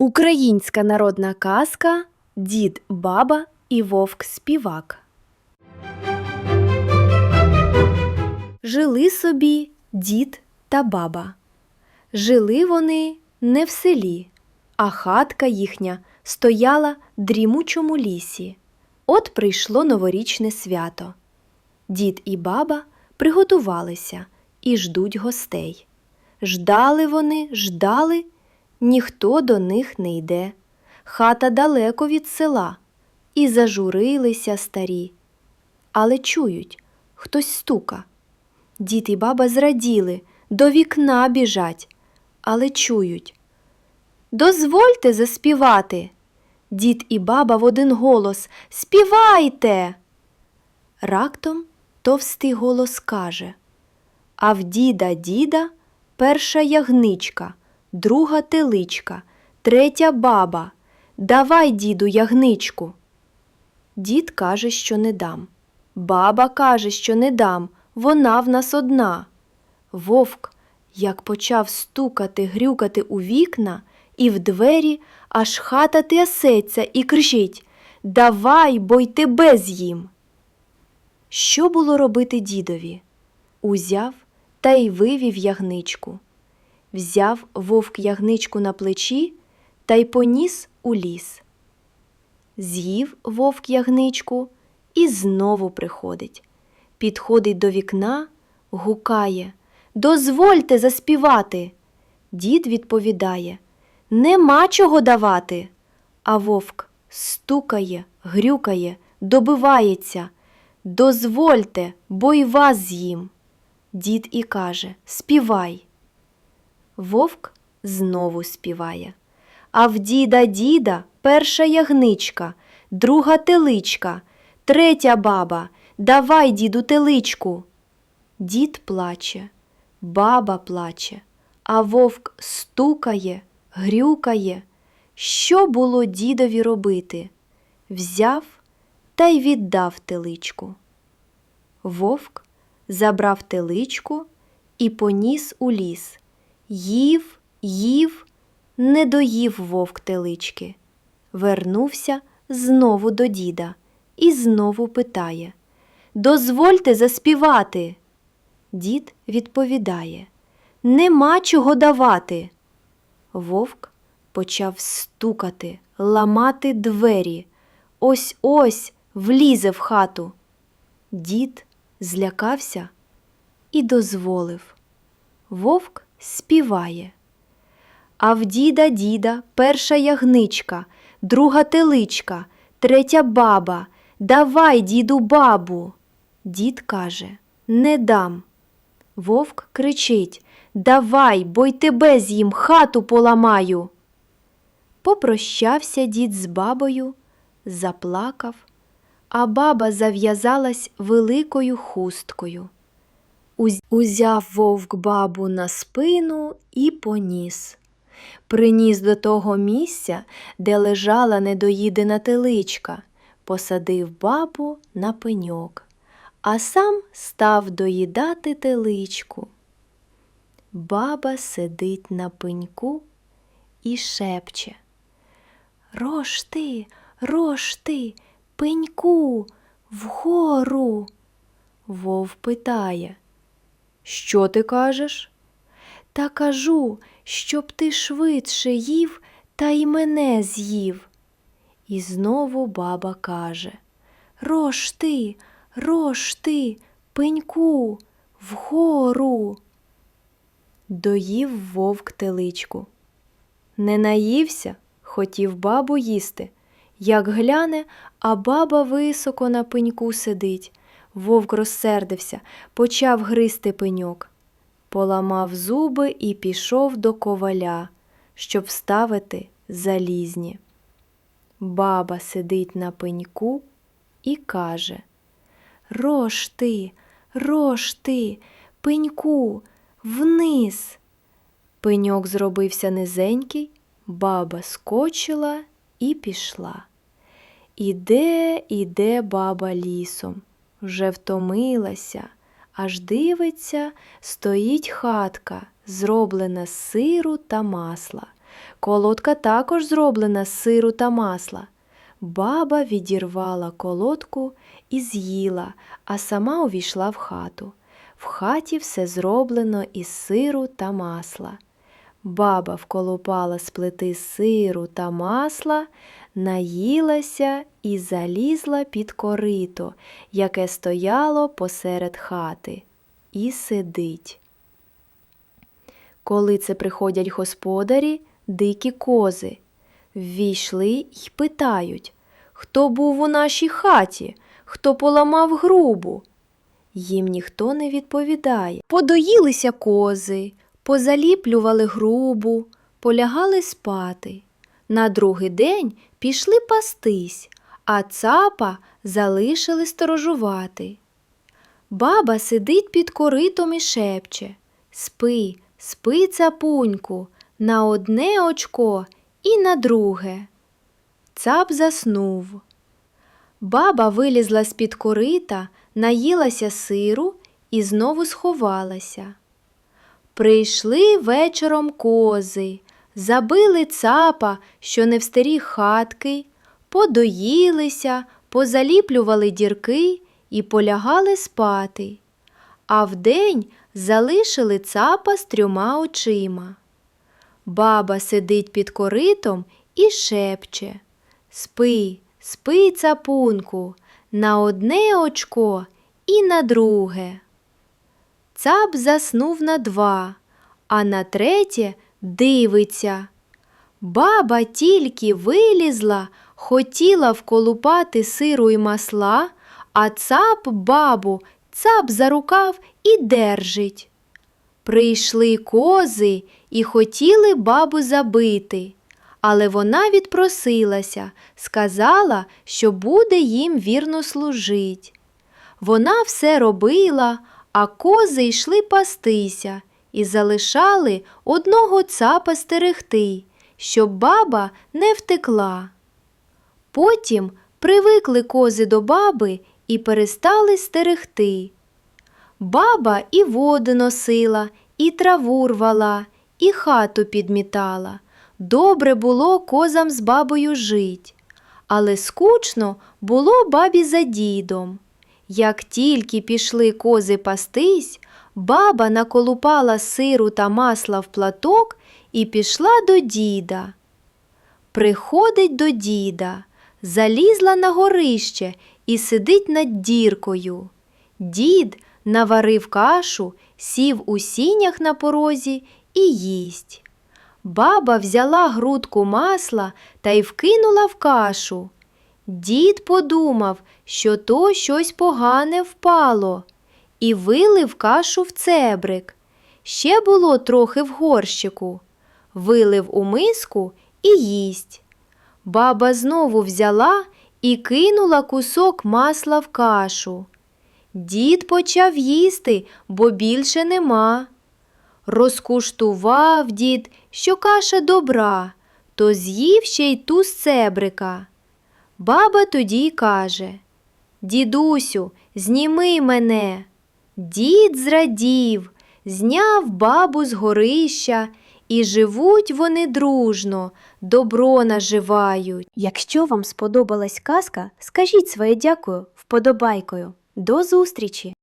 Українська народна казка Дід, баба і вовк співак. Жили собі дід та баба. Жили вони не в селі, а хатка їхня стояла в дрімучому лісі. От прийшло новорічне свято. Дід і баба приготувалися і ждуть гостей. Ждали вони, ждали, ніхто до них не йде. Хата далеко від села, і зажурилися старі. Але чують, хтось стука. Дід і баба зраділи, до вікна біжать, але чують. Дозвольте заспівати. Дід і баба в один голос Співайте. Рактом товстий голос каже А в діда діда перша ягничка, друга теличка, третя баба. Давай, діду, ягничку. Дід каже, що не дам. Баба каже, що не дам, вона в нас одна. Вовк, як почав стукати, грюкати у вікна і в двері, аж хата трясеться і кричить Давай, бо й тебе з'їм. Що було робити дідові? Узяв та й вивів ягничку. Взяв вовк ягничку на плечі та й поніс у ліс. З'їв вовк ягничку і знову приходить. Підходить до вікна, гукає Дозвольте заспівати. Дід відповідає Нема чого давати. А вовк стукає, грюкає, добивається. Дозвольте, бо й вас з'їм. Дід і каже Співай. Вовк знову співає. А в діда діда перша ягничка, друга теличка, третя баба. Давай, діду, теличку. Дід плаче, баба плаче, а вовк стукає, грюкає. Що було дідові робити? Взяв та й віддав теличку. Вовк забрав теличку і поніс у ліс. Їв, їв, не доїв вовк телички. Вернувся знову до діда і знову питає Дозвольте заспівати. Дід відповідає Нема чого давати. Вовк почав стукати, ламати двері. Ось ось влізе в хату. Дід злякався і дозволив. Вовк співає. А в діда діда перша ягничка, друга теличка, третя баба. Давай, діду, бабу. Дід каже Не дам. Вовк кричить Давай, бо й тебе з'їм хату поламаю. Попрощався дід з бабою, заплакав, а баба зав'язалась великою хусткою. Уз- Узяв вовк бабу на спину і поніс. Приніс до того місця, де лежала недоїдена теличка, посадив бабу на пеньок, а сам став доїдати теличку. Баба сидить на пеньку і шепче. Рожти, рожти, пеньку, вгору. Вов питає. Що ти кажеш? Та кажу, щоб ти швидше їв та й мене з'їв. І знову баба каже Рожти, рожти, пеньку, вгору. Доїв вовк теличку. Не наївся, хотів бабу їсти. Як гляне, а баба високо на пеньку сидить. Вовк розсердився, почав гризти пеньок. Поламав зуби і пішов до коваля, щоб вставити залізні. Баба сидить на пеньку і каже Рож ти, рож ти, пеньку, вниз. Пеньок зробився низенький, баба скочила і пішла. Іде, іде баба лісом, вже втомилася, аж дивиться, стоїть хатка, зроблена з сиру та масла. Колодка також зроблена з сиру та масла. Баба відірвала колодку і з'їла, а сама увійшла в хату. В хаті все зроблено із сиру та масла. Баба вколупала з плити сиру та масла, наїлася і залізла під корито, яке стояло посеред хати, і сидить. Коли це приходять господарі, дикі кози, ввійшли й питають, хто був у нашій хаті, хто поламав грубу. Їм ніхто не відповідає. Подоїлися кози, позаліплювали грубу, полягали спати. На другий день пішли пастись, а цапа залишили сторожувати. Баба сидить під коритом і шепче Спи, спи, цапуньку, на одне очко і на друге. Цап заснув. Баба вилізла з-під корита, наїлася сиру і знову сховалася. Прийшли вечором кози, забили цапа, що не в старі хатки, подоїлися, позаліплювали дірки і полягали спати. А вдень залишили цапа з трьома очима. Баба сидить під коритом і шепче Спи, спи, цапунку, на одне очко і на друге. Цап заснув на два, а на третє дивиться. Баба тільки вилізла, хотіла вколупати сиру й масла, а цап бабу цап за рукав і держить. Прийшли кози і хотіли бабу забити, але вона відпросилася, сказала, що буде їм вірно служить. Вона все робила, а кози йшли пастися і залишали одного цапа стерегти, щоб баба не втекла. Потім привикли кози до баби і перестали стерегти. Баба і воду носила, і траву рвала, і хату підмітала. Добре було козам з бабою жить, але скучно було бабі за дідом. Як тільки пішли кози пастись, баба наколупала сиру та масла в платок і пішла до діда. Приходить до діда, залізла на горище і сидить над діркою. Дід наварив кашу, сів у сінях на порозі і їсть. Баба взяла грудку масла та й вкинула в кашу. Дід подумав, що то щось погане впало, і вилив кашу в цебрик. Ще було трохи в горщику. Вилив у миску і їсть. Баба знову взяла і кинула кусок масла в кашу. Дід почав їсти, бо більше нема. Розкуштував дід, що каша добра, то з'їв ще й ту з цебрика. Баба тоді каже Дідусю, зніми мене. Дід зрадів, зняв бабу з горища, і живуть вони дружно, добро наживають. Якщо вам сподобалась казка, скажіть своє дякую вподобайкою. До зустрічі!